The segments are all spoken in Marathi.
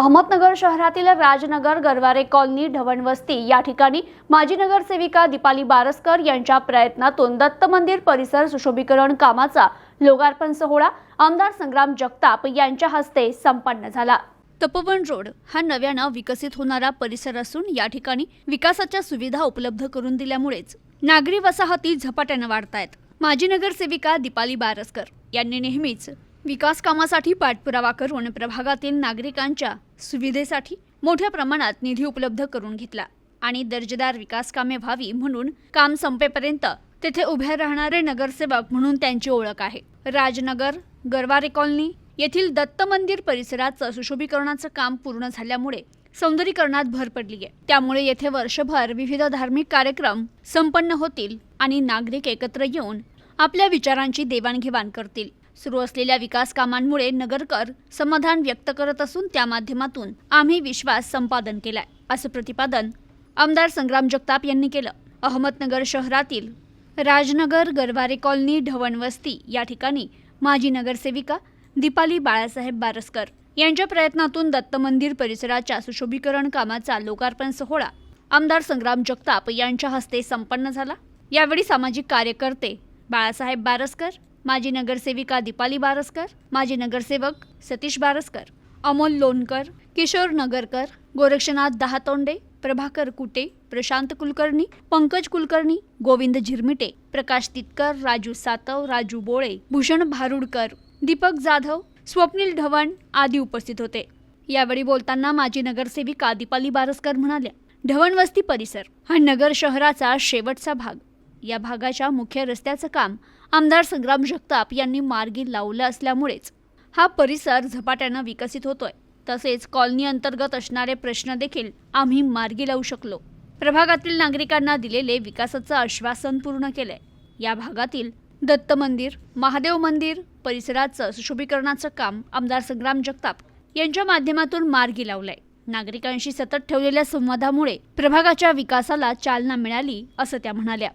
अहमदनगर शहरातील राजनगर गरवारे कॉलनी ढवणवस्ती या ठिकाणी माजी नगरसेविका दीपाली बारसकर यांच्या प्रयत्नातून दत्त मंदिर परिसर सुशोभीकरण कामाचा लोकार्पण सोहळा आमदार संग्राम जगताप यांच्या हस्ते संपन्न झाला. तपोवन रोड हा नव्यानं विकसित होणारा परिसर असून या ठिकाणी विकासाच्या सुविधा उपलब्ध करून दिल्यामुळेच नागरी वसाहती झपाट्यानं वाढत आहेत माजी नगरसेविका दीपाली बारसकर यांनी नेहमीच विकास कामासाठी पाठपुरावा करून प्रभागातील नागरिकांच्या सुविधेसाठी मोठ्या प्रमाणात निधी उपलब्ध करून घेतला आणि दर्जेदार विकास कामे व्हावी म्हणून काम संपेपर्यंत तेथे उभे राहणारे नगरसेवक म्हणून त्यांची ओळख आहे. राजनगर गरवारे कॉलनी येथील दत्त मंदिर परिसराचं सुशोभीकरणाचं काम पूर्ण झाल्यामुळे सौंदर्यीकरणात भर पडली आहे. त्यामुळे येथे वर्षभर विविध धार्मिक कार्यक्रम संपन्न होतील आणि नागरिक एकत्र येऊन आपल्या विचारांची देवाणघेवाण करतील. सुरू असलेल्या विकास कामांमुळे नगरकर समाधान व्यक्त करत असून त्या माध्यमातून आम्ही विश्वास संपादन केलाय असं प्रतिपादन आमदार संग्राम जगताप यांनी केलं. अहमदनगर शहरातील राजनगर गरवारे कॉलनी ढवणवस्ती या ठिकाणी माजी नगरसेविका दीपाली बाळासाहेब बारसकर यांच्या प्रयत्नातून दत्त मंदिर परिसराच्या सुशोभीकरण कामाचा लोकार्पण सोहळा आमदार संग्राम जगताप यांच्या हस्ते संपन्न झाला. यावेळी सामाजिक कार्यकर्ते बाळासाहेब बारसकर माजी नगरसेविका दीपाली बारसकर माजी नगरसेवक सतीश बारसकर अमोल लोणकर किशोर नगरकर गोरक्षनाथ दहातोंडे प्रभाकर कुटे प्रशांत कुलकर्णी पंकज कुलकर्णी गोविंद झिरमिटे प्रकाश तितकर राजू सातव राजू बोळे भूषण भारुडकर दीपक जाधव स्वप्नील ढवण आदी उपस्थित होते. यावेळी बोलताना माजी नगरसेविका दीपाली बारसकर म्हणाल्या ढवणवस्ती परिसर हा नगर शहराचा शेवटचा भाग. या भागाच्या मुख्य रस्त्याचं काम आमदार संग्राम जगताप यांनी मार्गी लावलं असल्यामुळेच हा परिसर झपाट्यानं विकसित होतोय. तसेच कॉलनी अंतर्गत असणारे प्रश्न देखील आम्ही मार्गी लावू शकलो. प्रभागातील नागरिकांना दिलेले विकासाचं आश्वासन पूर्ण केलंय. या भागातील दत्त मंदिर महादेव मंदिर परिसराचं सुशोभीकरणाचं काम आमदार संग्राम जगताप यांच्या माध्यमातून मार्गी लावलंय. नागरिकांशी सतत ठेवलेल्या संवादामुळे प्रभागाच्या विकासाला चालना मिळाली असं त्या म्हणाल्या.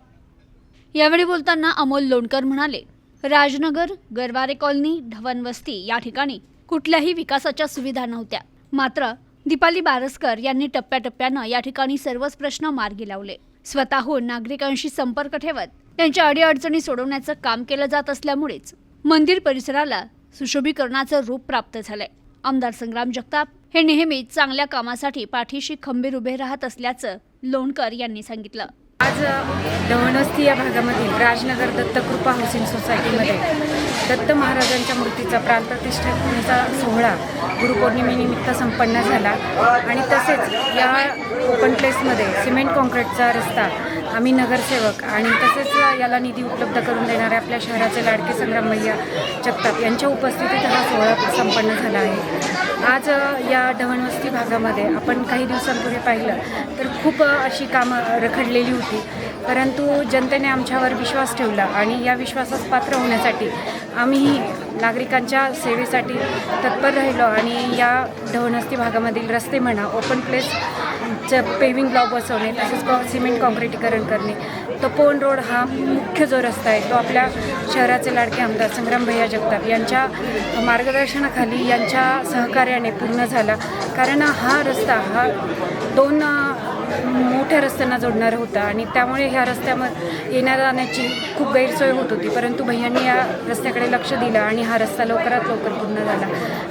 यावेळी बोलताना अमोल लोणकर म्हणाले राजनगर गरवारे कॉलनी ढवणवस्ती या ठिकाणी कुठल्याही विकासाच्या सुविधा नव्हत्या. मात्र दीपाली बारसकर यांनी टप्प्याटप्प्यानं या ठिकाणी सर्वच प्रश्न मार्गी लावले. स्वतःहून नागरिकांशी संपर्क ठेवत त्यांच्या अडीअडचणी सोडवण्याचं काम केलं जात असल्यामुळेच मंदिर परिसराला सुशोभीकरणाचं रूप प्राप्त झालंय. आमदार संग्राम जगताप हे नेहमीच चांगल्या कामासाठी पाठीशी खंबीर उभे राहत असल्याचं लोणकर यांनी सांगितलं. आज दवणस्थी या भागामधील राजनगर दत्तकृपा हाऊसिंग सोसायटीमध्ये दत्त महाराजांच्या मूर्तीचा प्राणप्रतिष्ठापनेचा सोहळा गुरुपौर्णिमेनिमित्त संपन्न झाला. आणि तसेच या ओपन प्लेसमध्ये सिमेंट कॉन्क्रीटचा रस्ता आम्ही नगरसेवक आणि तसेच याला निधी उपलब्ध करून देणारे आपल्या शहराचे लाडके संग्राम जगताप यांच्या उपस्थितीत हा सोहळा संपन्न झाला आहे. आज या ढवणवस्ती भागामध्ये आपण काही दिवसांपूर्वी पाहिलं तर खूप अशी कामं रखडलेली होती. परंतु जनतेने आमच्यावर विश्वास ठेवला आणि या विश्वासास पात्र होण्यासाठी आम्ही नागरिकांच्या सेवेसाठी तत्पर राहिलो आणि या ढवणवस्ती भागामधील रस्ते म्हणा ओपन प्लेस च पेविंग ब्लॉक बसवणे तसेच कॉ सिमेंट कॉन्क्रिटीकरण करणे तपोवन रोड हा मुख्य जो रस्ता आहे तो आपल्या शहराचे लाडके आमदार संग्राम भैया जगताप यांच्या मार्गदर्शनाखाली यांच्या सहकार्याने पूर्ण झाला. कारण हा रस्ता हा दोन मोठ्या रस्त्यांना जोडणारा होता आणि त्यामुळे ह्या रस्त्यामध्ये येण्या जाण्याची खूप गैरसोय होत होती. परंतु भैयांनी या रस्त्याकडे लक्ष दिलं आणि हा रस्ता लवकरात लवकर पूर्ण झाला.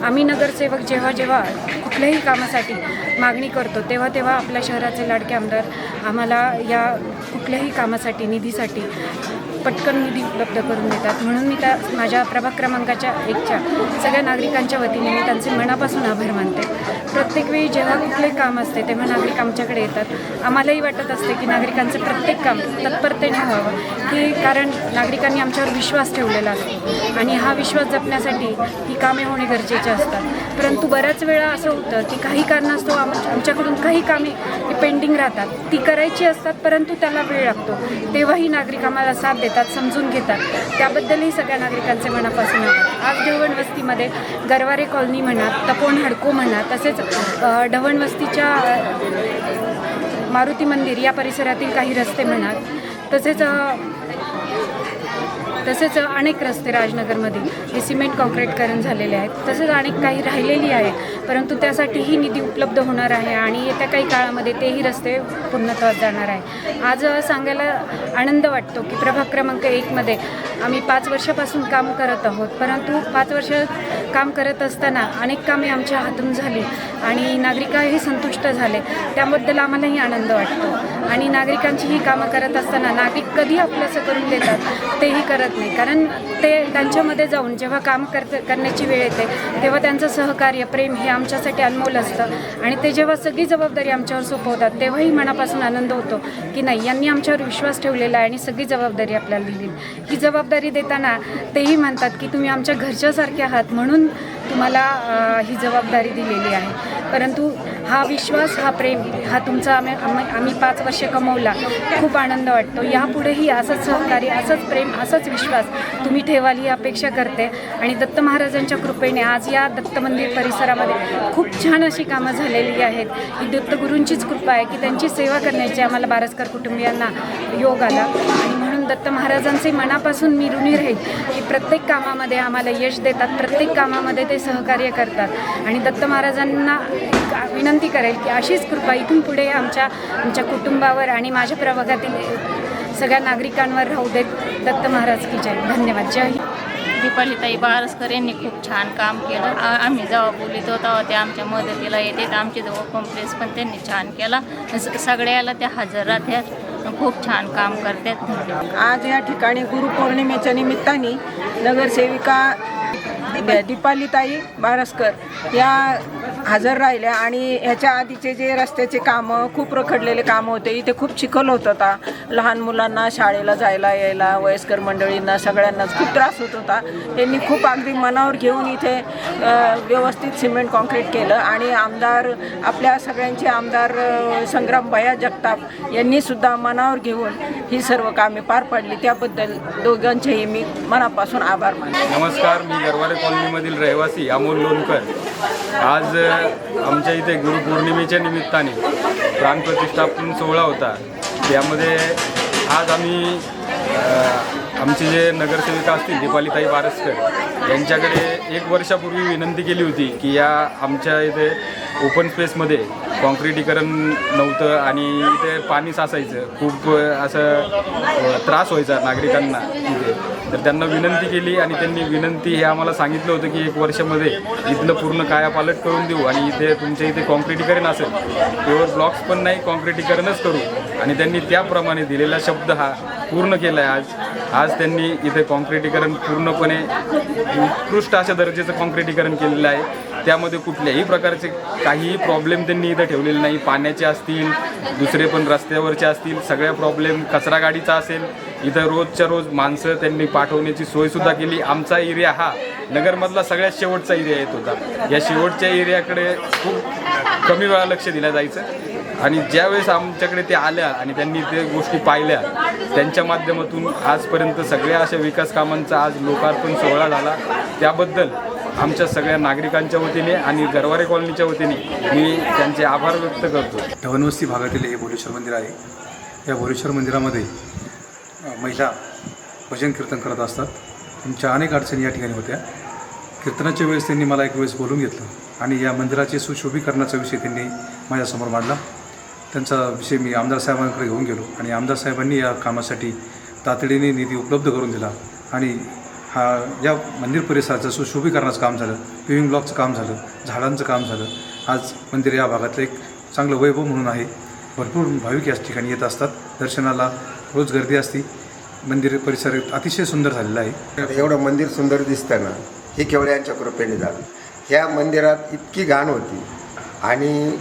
आम्ही नगरसेवक जेव्हा जेव्हा कुठल्याही कामासाठी मागणी करतो तेव्हा तेव्हा आपल्या शहराचे लाडके आमदार आम्हाला या कुठल्याही कामासाठी निधीसाठी पटकन निधी उपलब्ध करून देतात. म्हणून मी त्या माझ्या प्रभाग क्रमांकाच्या एकच्या सगळ्या नागरिकांच्या वतीने मी त्यांचे मनापासून आभार मानते. प्रत्येक वेळी जेव्हा कुठले काम असते तेव्हा नागरिक आमच्याकडे येतात. आम्हालाही वाटत असते की नागरिकांचं प्रत्येक काम तत्परतेने व्हावं की कारण नागरिकांनी आमच्यावर विश्वास ठेवलेला असतो. आणि हा विश्वास जपण्यासाठी ही कामे होणे गरजेचे असतात. परंतु बऱ्याच वेळा असं होतं की काही कारणास्तव आम आमच्याकडून काही कामे पेंडिंग राहतात. ती करायची असतात परंतु त्याला वेळ लागतो. तेव्हाही नागरिक आम्हाला साथ देतात समजून घेतात. त्याबद्दलही सगळ्या नागरिकांचे मनापासून आज देवण वस्तीमध्ये गरवारे कॉलनी म्हणा तपोन हडको म्हणा तसेच ढवणवस्तीच्या मारुती मंदिर या परिसरातील काही रस्ते म्हणा तसेच तसेच अनेक रस्ते राजनगरमध्ये हे सिमेंट कॉन्क्रीटकरण झालेले आहेत तसेच अनेक काही राहिलेली आहे परंतु त्यासाठीही निधी उपलब्ध होणार आहे आणि येत्या काही काळामध्ये तेही रस्ते पूर्णत्वास जाणार आहे आज सांगायला आनंद वाटतो की प्रभाग क्रमांक एकमध्ये आम्ही पाच वर्षापासून काम करत आहोत परंतु पाच वर्ष काम करत असताना अनेक कामे आमच्या हातून झाली. आणि नागरिकही संतुष्ट झाले. त्याबद्दल आम्हालाही आनंद वाटतो. आणि नागरिकांची ही कामं करत असताना नागरिक कधी आपलंसं करून देतात तेही करत नाही. कारण ते त्यांच्यामध्ये जाऊन जेव्हा काम करत करण्याची वेळ येते तेव्हा त्यांचं सहकार्य प्रेम हे आमच्यासाठी अनमोल असतं. आणि ते जेव्हा सगळी जबाबदारी आमच्यावर सोपवतात तेव्हाही मनापासून आनंद होतो की नाही यांनी आमच्यावर विश्वास ठेवलेला आहे आणि सगळी जबाबदारी आपल्याला दिली. ही जबाबदारी देताना तेही म्हणतात की तुम्ही आमच्या घरच्यासारखे आहात म्हणून तुम्हाला ही जबाबदारी दिलेली आहे. परंतु हा विश्वास हा प्रेम हा तुमचा आम्ही आम्ही आम्ही पाच वर्ष कमवला. खूप आनंद वाटतो. यापुढेही असंच सहकार्य असंच प्रेम असंच विश्वास तुम्ही ठेवाल ही अपेक्षा करते. आणि दत्त महाराजांच्या कृपेने आज या दत्त मंदिर परिसरामध्ये खूप छान अशी कामं झालेली आहेत. ही दत्तगुरूंचीच कृपा आहे की त्यांची सेवा करण्याची आम्हाला बारसकर कुटुंबियांना योग आला. आणि म्हणून दत्त महाराजांचे मनापासून मी ऋणी राहील की प्रत्येक कामामध्ये आम्हाला यश देतात प्रत्येक कामामध्ये ते सहकार्य करतात. आणि दत्त महाराजांना विनंती करेल की अशीच कृपा इथून पुढे आमच्या आमच्या कुटुंबावर आणि माझ्या प्रभागातील सगळ्या नागरिकांवर राहू देत दत्त महाराज की जय. धन्यवाद. जय हिंद. दीपालीताई बारसकर यांनी खूप छान काम केलं. आम्ही जेव्हा बोलित होतो तेव्हा ते आमच्या मदतीला येते आमचे जवळ कॉम्प्लेक्स पण त्यांनी छान केला. सगळ्याला त्या हजर राहत्या खूप छान काम करतात धन्यवाद आज या ठिकाणी गुरुपौर्णिमेच्या निमित्ताने नगरसेविका दीपालीताई बारसकर या हजर राहिल्या आणि ह्याच्या आधीचे जे रस्त्याचे कामं खूप रखडलेले कामं होते इथे खूप चिखल होत होता. लहान मुलांना शाळेला जायला यायला वयस्कर मंडळींना सगळ्यांनाच खूप त्रास होत होता. त्यांनी खूप अगदी मनावर घेऊन इथे व्यवस्थित सिमेंट कॉन्क्रीट केलं आणि आमदार आपल्या सगळ्यांचे आमदार संग्राम भया जगताप यांनी सुद्धा मनावर घेऊन ही सर्व कामे पार पाडली. त्याबद्दल दोघांचेही मी मनापासून आभार मानतो. नमस्कार मी गरवारे कॉलनीमधील रहिवासी अमोल लोणकर. आज आमच्या इथे गुरुपौर्णिमेच्या निमित्ताने प्राणप्रतिष्ठापन सोहळा होता. त्यामध्ये आज आम्ही आमचे जे नगरसेविका असतील दीपालीताई वारसकर यांच्याकडे एक वर्षापूर्वी विनंती केली होती की या आमच्या इथे ओपन स्पेसमध्ये कॉन्क्रिटीकरण नव्हतं आणि इथे पाणी साचायचं. खूप असं त्रास व्हायचा नागरिकांना इथे. तर त्यांना विनंती केली आणि त्यांनी विनंती हे आम्हाला सांगितलं होतं की एक वर्षामध्ये इथलं पूर्ण कायापालट करून देऊ आणि इथे तुमच्या इथे कॉन्क्रिटीकरण असेल केवळ ब्लॉक्स पण नाही कॉन्क्रिटीकरणच करू. आणि त्यांनी त्याप्रमाणे दिलेला शब्द हा पूर्ण केला आहे आज. आज त्यांनी इथे कॉन्क्रिटीकरण पूर्णपणे उत्कृष्ट अशा दर्जाचं कॉन्क्रिटीकरण केलेलं आहे. त्यामध्ये कुठल्याही प्रकारचे काहीही प्रॉब्लेम त्यांनी इथं ठेवलेले नाही. पाण्याचे असतील दुसरे पण रस्त्यावरचे असतील सगळ्या प्रॉब्लेम कचरा गाडीचा असेल इथं रोजच्या रोज माणसं त्यांनी पाठवण्याची सोयसुद्धा केली. आमचा एरिया हा नगरमधला सगळ्यात शेवटचा एरिया येत होता. या शेवटच्या एरियाकडे खूप कमी वेळा लक्ष दिलं जायचं. आणि ज्यावेळेस आमच्याकडे ते आल्या आणि त्यांनी ते गोष्टी पाहिल्या त्यांच्या माध्यमातून आजपर्यंत सगळ्या अशा विकास कामांचा आज लोकार्पण सोहळा झाला. त्याबद्दल आमच्या सगळ्या नागरिकांच्या वतीने आणि गरवारे कॉलनीच्या वतीने मी त्यांचे आभार व्यक्त करतो. धवनवस्ती भागातील हे भोलेश्वर मंदिर आहे. या भोलेश्वर मंदिरामध्ये महिला भजन कीर्तन करत असतात. त्यांच्या अनेक अडचणी या ठिकाणी होत्या. कीर्तनाच्या वेळेस त्यांनी मला एक वेळेस बोलून घेतलं आणि या मंदिराचे सुशोभीकरणाचा विषय त्यांनी माझ्यासमोर मांडला. त्यांचा विषय मी आमदार साहेबांकडे घेऊन गेलो आणि आमदार साहेबांनी या कामासाठी तातडीने निधी उपलब्ध करून दिला आणि हा या मंदिर परिसराचं सुशोभीकरणाचं काम झालं पिविंग ब्लॉकचं काम झालं झाडांचं काम झालं. आज मंदिर या भागातलं एक चांगलं वैभव म्हणून आहे. भरपूर भाविक याच ठिकाणी येत असतात. दर्शनाला रोज गर्दी असते. मंदिर परिसर अतिशय सुंदर झालेला आहे. एवढं मंदिर सुंदर दिसतं ना हे केवळ यांच्या कृपेने झालं. ह्या मंदिरात इतकी घाण होती आणि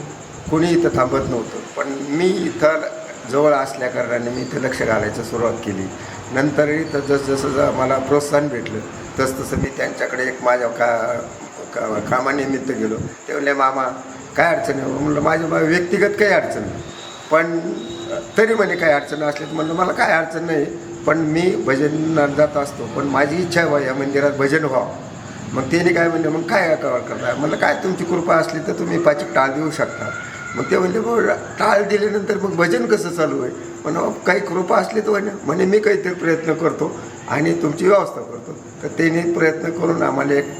कोणी इथं थांबत नव्हतं. पण मी इथं जवळ असल्याकारणाने मी इथं लक्ष घालायचं सुरुवात केली. नंतर इथं जसजसं जसं जसं मला प्रोत्साहन भेटलं तसतसं मी त्यांच्याकडे एक माझ्या का का कामानिमित्त गेलो. ते म्हणले मामा काय अडचण आहे? म्हणलं माझी मा- व्यक्तिगत काही अडचण नाही पण तरी म्हणे काही अडचण असली तर म्हणलं मला काय अडचण नाही पण मी भजन जात असतो पण माझी इच्छा व्हा या मंदिरात भजन व्हावं. मग त्याने काय म्हणले मग काय करता? म्हणलं काय तुमची कृपा असली तर तुम्ही पाची टाळ देऊ शकता. मग ते म्हणले मग टाळ दिल्यानंतर मग भजन कसं चालू आहे? पण काही कृपा असली तर म्हणे म्हणे मी काहीतरी प्रयत्न करतो आणि तुमची व्यवस्था करतो. तर त्याने प्रयत्न करून आम्हाला एक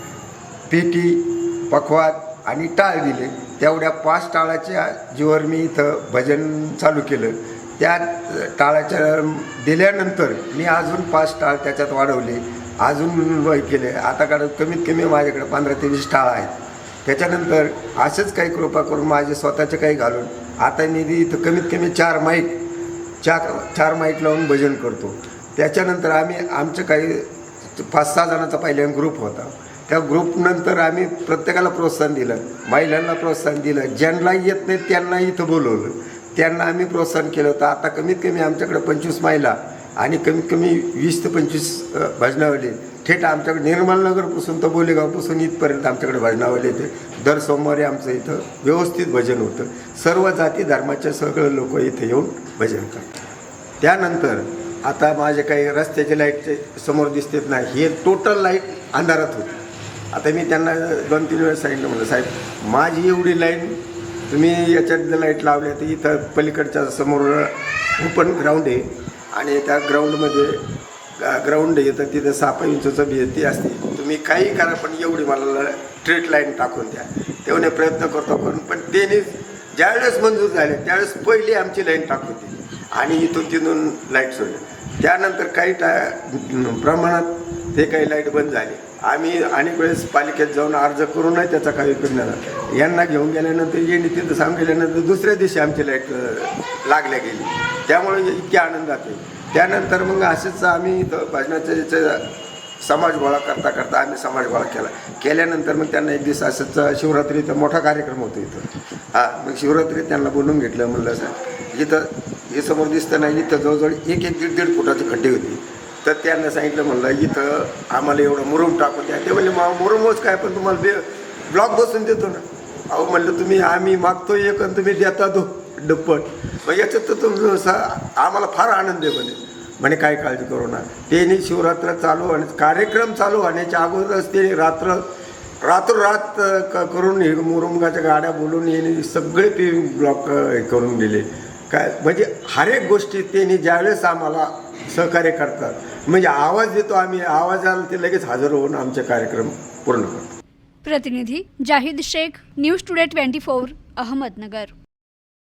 पेटी पखवाद आणि टाळ दिले. तेवढ्या पाच टाळाच्या जीवर मी इथं भजन चालू केलं. त्या टाळाच्या दिल्यानंतर मी अजून पाच टाळ त्याच्यात वाढवले. अजून वय केले. आता काढ कमीत कमी माझ्याकडे पंधरा ते वीस टाळ आहेत. त्याच्यानंतर असंच काही कृपा करून माझे स्वतःचे काही घालून आता मी इथं कमीत कमी चार माईक चार चार माईक लावून भजन करतो. त्याच्यानंतर आम्ही आमचं काही पाच सहा जणांचा पहिल्या ग्रुप होता. त्या ग्रुपनंतर आम्ही प्रत्येकाला प्रोत्साहन दिलं. महिलांना प्रोत्साहन दिलं. ज्यांना येत नाही त्यांना इथं बोलवलं. त्यांना आम्ही प्रोत्साहन केलं होतं. आता कमीत कमी आमच्याकडे पंचवीस महिला आणि कमीत कमी वीस ते पंचवीस भजनावली. थेट आमच्याकडे निर्मलनगरपासून तर बोलेगावपासून इथपर्यंत आमच्याकडे भजनावले येते. दर सोमवारी आमचं इथं व्यवस्थित भजन होतं. सर्व जाती धर्माचे सगळे लोक इथे येऊन भजन करतात. त्यानंतर आता माझे काही रस्त्याचे लाईटचे समोर दिसतेत नाही. हे टोटल लाइट अंधारात होती. आता मी त्यांना दोन तीन वेळेस सांगितलं म्हणलं साहेब माझी एवढी लाईन तुम्ही याच्यात लाइट लावल्या तर इथं पलीकडच्या समोर ओपन ग्राउंड आहे आणि त्या ग्राउंडमध्ये ग्राउंड येतं तर तिथं सहा इंचचं भिंती असते. तुम्ही काही करा पण एवढी मला स्ट्रीट लाईन टाकून द्या. तेवढे प्रयत्न करतो करून पण त्याने ज्यावेळेस मंजूर झाले त्यावेळेस पहिली आमची लाईन टाकून दिली. आणि इथून तिथून लाइट सोडली. त्यानंतर काही टा प्रमाणात ते काही लाइट बंद झाली. आम्ही अनेक वेळेस पालिकेत जाऊन अर्ज करून नाही त्याचा काही उपयोग नाही यांना घेऊन गेल्यानंतर येणे तिथं सांग गेल्यानंतर दुसऱ्या दिवशी आमची लाइट लागल्या गेली. त्यामुळे इतकी आनंदात आहे. त्यानंतर मग असंच आम्ही इथं भजनाच्या याचं समाज गोळा करता करता आम्ही समाज गोळा केला. केल्यानंतर मग त्यांना एक दिवस असंच शिवरात्रीचा मोठा कार्यक्रम होतो इथं. हां मग शिवरात्री त्यांना बोलून घेतलं म्हणलं सर इथं हे समोर दिसतं नाही इथं जवळजवळ एक एक दीड दीड फुटाची खड्डे होती. तर त्यांना सांगितलं म्हणलं इथं आम्हाला एवढं मुरुम टाकून द्या. ते म्हणजे मा मुरुमच काय पण तुम्हाला बे ब्लॉक बसून देतो ना. अहो म्हणलं तुम्ही आम्ही मागतो एक आणि तुम्ही देता दो डप्पट मग याच्यात तर तुमचं सा आम्हाला फार आनंद आहे म्हणे. म्हणे काय काळजी करू ना त्यांनी शिवरात्र चालू आणि कार्यक्रम चालू होण्याच्या अगोदरच ते रात्र रात्रोरात क करून हे मुरुंगाच्या गाड्या बोलून यांनी सगळे ते ब्लॉक हे करून दिले काय म्हणजे हर एक गोष्टी त्यांनी ज्यावेळेस आम्हाला सहकार्य करतात म्हणजे आवाज देतो आम्ही आवाजाला ते लगेच हजर होऊन आमचे कार्यक्रम पूर्ण करतो प्रतिनिधी Zahid Shaikh news today twenty four Ahmednagar.